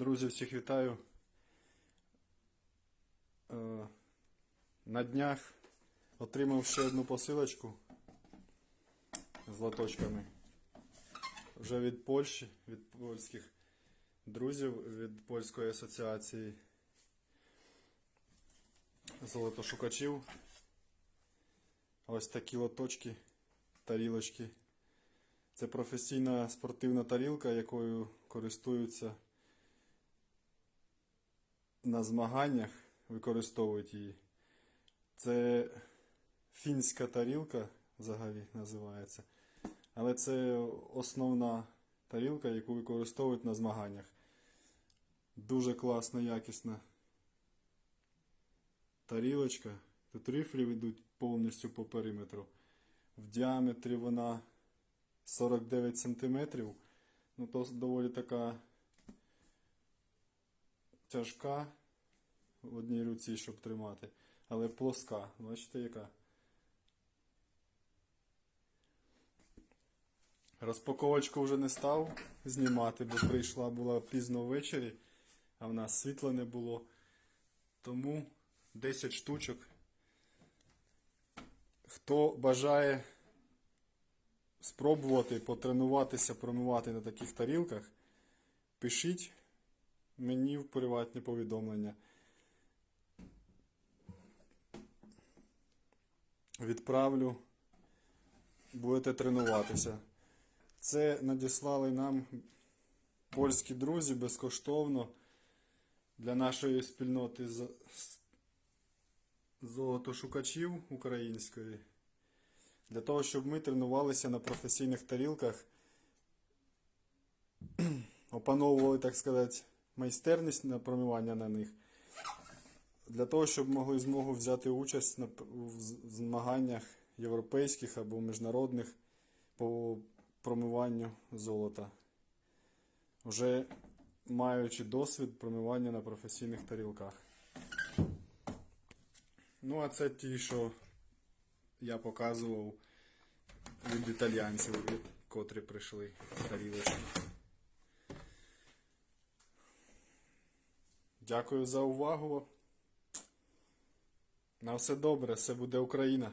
Друзі, всіх вітаю. Е, На днях отримав ще одну посилочку з лоточками. Вже від Польщі, від польських друзів, від польської асоціації золотошукачів. Ось такі лоточки, тарілочки. Це професійна спортивна тарілка, якою користуються на змаганнях, використовують її. Це фінська тарілка взагалі називається. Але це основна тарілка, яку використовують на змаганнях. Дуже класна, якісна тарілочка. Тут рифлі йдуть повністю по периметру. В діаметрі вона 49 см. Ну, то доволі така тяжка в одній руці, щоб тримати, але плоска. Бачите, яка? Розпаковочку вже не став знімати, бо прийшла була пізно ввечері, а в нас світла не було. Тому 10 штучок. Хто бажає спробувати потренуватися, промивати на таких тарілках, пишіть мені в приватні повідомлення. Відправлю, будете тренуватися. Це надіслали нам польські друзі безкоштовно для нашої спільноти з- золотошукачів української. Для того, щоб ми тренувалися на професійних тарілках, опановували, так сказати, майстерність на промивання на них. Для того, щоб могли змогу взяти участь в змаганнях європейських або міжнародних по промиванню золота. Вже маючи досвід промивання на професійних тарілках. Ну, а це ті, що я показував від італіянців, котрі прийшли тарілочки. Дякую за увагу. На все добре, все буде Україна.